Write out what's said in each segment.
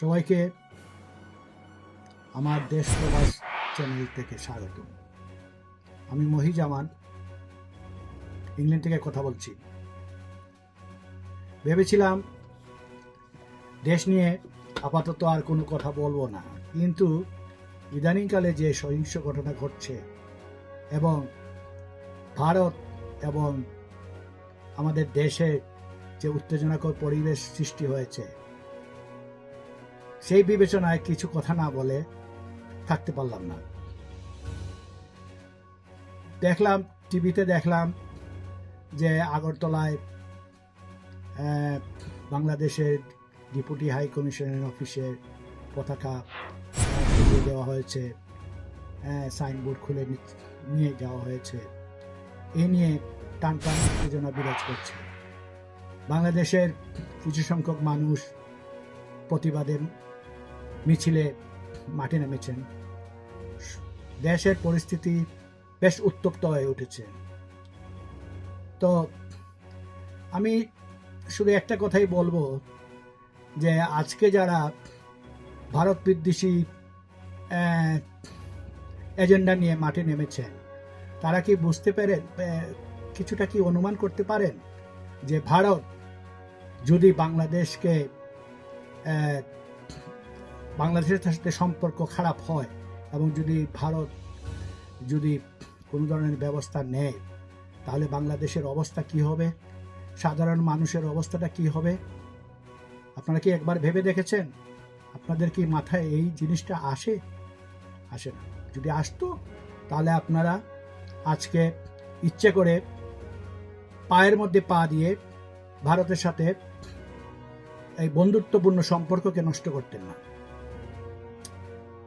সবাইকে আমার দেশ প্রবাস চ্যানেল থেকে স্বাগত। আমি মহিজামান ইংল্যান্ড থেকে কথা বলছি। ভেবেছিলাম দেশ নিয়ে আপাতত আর কোনো কথা বলব না, কিন্তু ইদানিংকালে যে সহিংস ঘটনা ঘটছে এবং ভারত এবং আমাদের দেশে যে উত্তেজনাকর পরিবেশ সৃষ্টি হয়েছে সেই বিবেচনায় কিছু কথা না বলে থাকতে পারলাম না। দেখলাম, টিভিতে দেখলাম যে আগরতলায় বাংলাদেশের ডেপুটি হাই কমিশনের অফিসের পতাকা দেওয়া হয়েছে সাইনবোর্ড খুলে নিয়ে যাওয়া হয়েছে। এ নিয়ে টান টান উত্তেজনা বিরাজ করছে। বাংলাদেশের কিছু সংখ্যক মানুষ প্রতিবাদে মিছিলে মাঠে নেমেছেন। দেশের পরিস্থিতি বেশ উত্তপ্ত হয়ে উঠেছে। তো আমি শুধু একটা কথাই বলব যে আজকে যারা ভারত বিদ্বেষী এজেন্ডা নিয়ে মাঠে নেমেছেন তারা কি বুঝতে আহ, কিছুটা কি অনুমান করতে পারেন যে ভারত যদি বাংলাদেশকে বাংলাদেশের সাথে সম্পর্ক খারাপ হয় এবং যদি ভারত যদি কোনো ধরনের ব্যবস্থা নেয়, তাহলে বাংলাদেশের অবস্থা কি হবে? সাধারণ মানুষের অবস্থাটা কি হবে? আপনারা কি একবার ভেবে দেখেছেন? আপনাদের কি মাথায় এই জিনিসটা আসে? আসে না। যদি আসতো, তাহলে আপনারা আজকে ইচ্ছে করে পায়ের মধ্যে পা দিয়ে ভারতের সাথে এই বন্ধুত্বপূর্ণ সম্পর্ককে নষ্ট করতেন না।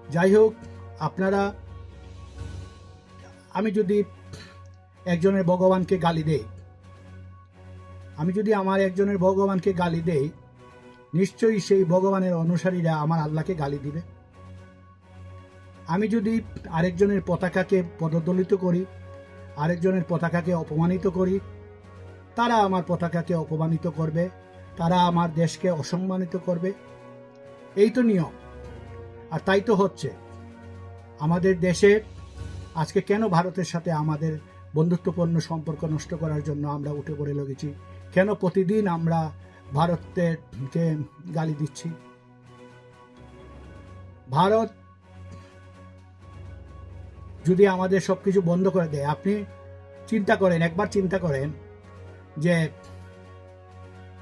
যাই হোক, আপনারা, আমি যদি একজনের ভগবানকে গালি দেই, আমি যদি আমার একজনের ভগবানকে গালি দেই, নিশ্চয়ই সেই ভগবানের অনুসারীরা আমার আল্লাহকে গালি দিবে। আমি যদি আরেকজনের পতাকাকে পদদলিত করি, আরেকজনের পতাকাকে অপমানিত করি, তারা আমার পতাকাকে অপমানিত করবে, তারা আমার দেশকে অসম্মানিত করবে, এই তো নিয়ম। আর তাই তো হচ্ছে। আমাদের দেশে আজকে কেন ভারতের সাথে আমাদের বন্ধুত্বপূর্ণ সম্পর্ক নষ্ট করার জন্য আমরা উঠে পড়ে লেগেছি? কেন প্রতিদিন আমরা ভারতকে গালি দিচ্ছি? ভারত যদি আমাদের সব কিছু বন্ধ করে দেয়, আপনি চিন্তা করেন, একবার চিন্তা করেন যে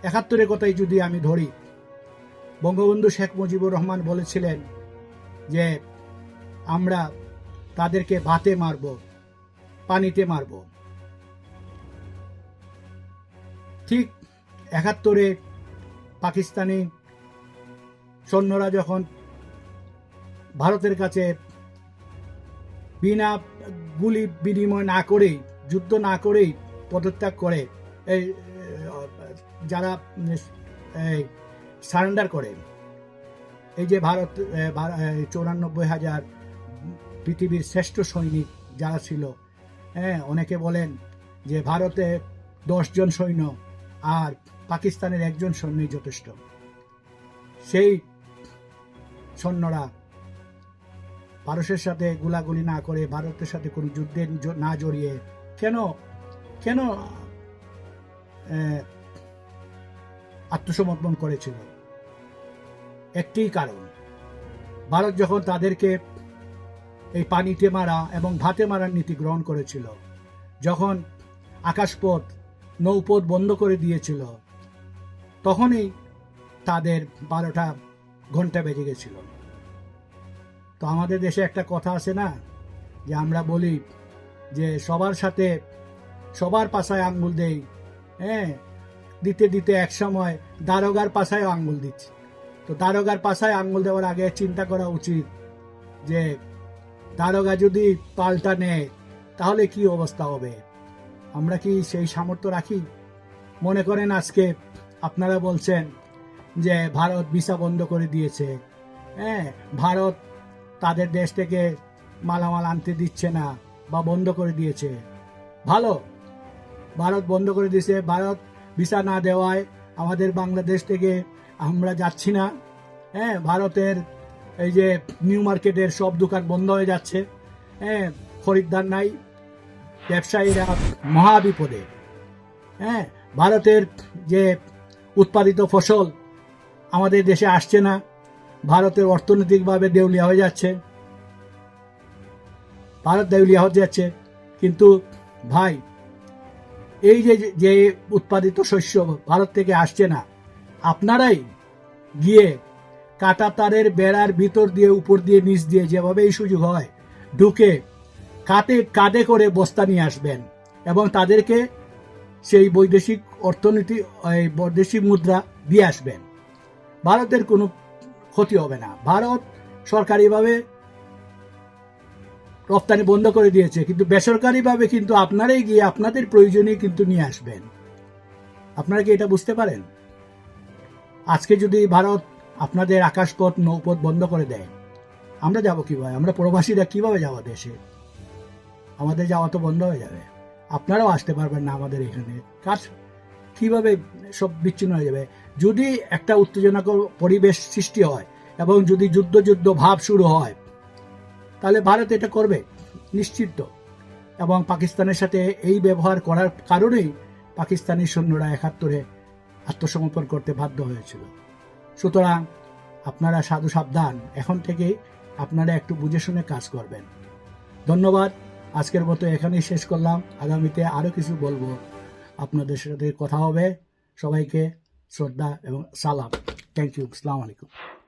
একাত্তরের কথাই যদি আমি ধরি, বঙ্গবন্ধু শেখ মুজিবুর রহমান বলেছিলেন যে আমরা তাদেরকে ভাতে মারব, পানিতে মারব। ঠিক একাত্তরে পাকিস্তানি সৈন্যরা যখন ভারতের কাছে বিনা গুলি বিনিময় না করেই, যুদ্ধ না করেই পদত্যাগ করে, এই যারা সারেন্ডার করে এই যে ভারত চৌরানব্বই হাজার পৃথিবীর শ্রেষ্ঠ সৈনিক যারা ছিল হ্যাঁ অনেকে বলেন যে ভারতে দশজন সৈন্য আর পাকিস্তানের একজন সৈন্যই যথেষ্ট। সেই সৈন্যরা ভারতের সাথে গুলাগুলি না করে ভারতের সাথে কোনো যুদ্ধে না জড়িয়ে কেন কেন আত্মসমর্পণ করেছিল? একটি কারণ। ভারত যখন তাদেরকে এই পানিতে মারা এবং ভাতে মারার নীতি গ্রহণ করেছিল, যখন আকাশপথ, নৌপথ বন্ধ করে দিয়েছিল, তখনই তাদের বারোটা ঘণ্টা বেজে গেছিল। তো আমাদের দেশে একটা কথা আছে না, যে আমরা বলি যে সবার সাথে সবার পাশায় আঙ্গুল দেই হ্যাঁ? দিতে দিতে এক সময় দারোগার পাশায় আঙ্গুল দিচ্ছি। তো দারোগার পাশায় আঙ্গুল দেওয়ার আগে চিন্তা করা উচিত যে, দারোগা যদি পাল্টা নেয়, তাহলে কি অবস্থা হবে? আমরা কি সেই সামর্থ্য রাখি? মনে করেন আজকে আপনারা বলছেন যে, ভারত ভিসা বন্ধ করে দিয়েছে। হ্যাঁ ভারত তাদের দেশ থেকে মালামাল আনতে দিচ্ছে না বা বন্ধ করে দিয়েছে। ভালো, ভারত বন্ধ করে দিয়েছে। ভারত ভিসা না দেওয়ায় আমাদের বাংলাদেশ থেকে আমরা যাচ্ছি না। হ্যাঁ ভারতের এই যে নিউ মার্কেটের সব দোকান বন্ধ হয়ে যাচ্ছে। হ্যাঁ খরিদ্দার নাই, ব্যবসায়ীরা মহাবিপদে। হ্যাঁ ভারতের যে উৎপাদিত ফসল আমাদের দেশে আসছে না। ভারতের অর্থনৈতিকভাবে দেউলিয়া হয়ে যাচ্ছে। ভারত দেউলিয়া হয়ে যাচ্ছে। কিন্তু ভাই, এই যে যে উৎপাদিত শস্য ভারত থেকে আসছে না আপনারাই গিয়ে কাটা তারের বেড়ার ভিতর দিয়ে, উপর দিয়ে, নিচ দিয়ে যেভাবে সুযোগ হয়, ঢুকে কাতে কাঁধে করে বস্তা নিয়ে আসবেন এবং তাদেরকে সেই বৈদেশিক অর্থনীতি, এই বৈদেশিক মুদ্রা দিয়ে আসবেন। ভারতের কোনো ক্ষতি হবে না। ভারত সরকারিভাবে রপ্তানি বন্ধ করে দিয়েছে, কিন্তু বেসরকারিভাবে কিন্তু আপনারাই গিয়ে আপনাদের প্রয়োজনে কিন্তু নিয়ে আসবেন। আপনারা কি এটা বুঝতে পারেন? আজকে যদি ভারত আপনাদের আকাশপথ, নৌপথ বন্ধ করে দেয়, আমরা যাব কীভাবে? আমরা প্রবাসীরা কীভাবে যাব দেশে? আমাদের যাওয়া তো বন্ধ হয়ে যাবে। আপনারাও আসতে পারবেন না আমাদের এখানে। কাজ কীভাবে সব বিচ্ছিন্ন হয়ে যাবে? যদি একটা উত্তেজনাকর পরিবেশ সৃষ্টি হয় এবং যদি যুদ্ধ যুদ্ধ ভাব শুরু হয়, তাহলে ভারত এটা করবে, নিশ্চিত। এবং পাকিস্তানের সাথে এই ব্যবহার করার কারণেই পাকিস্তানি সৈন্যরা একাত্তরে আত্মসমর্পণ করতে বাধ্য হয়েছিল। সুতরাং আপনারা সাধু সাবধান, এখন থেকে আপনারা একটু বুঝে শুনে কাজ করবেন। ধন্যবাদ, আজকের মতো এখানেই শেষ করলাম। আগামীতে আরও কিছু বলব। আপনাদের সাথে কথা হবে। সবাইকে শ্রদ্ধা এবং সালাম। থ্যাংক ইউ আসসালামু আলাইকুম।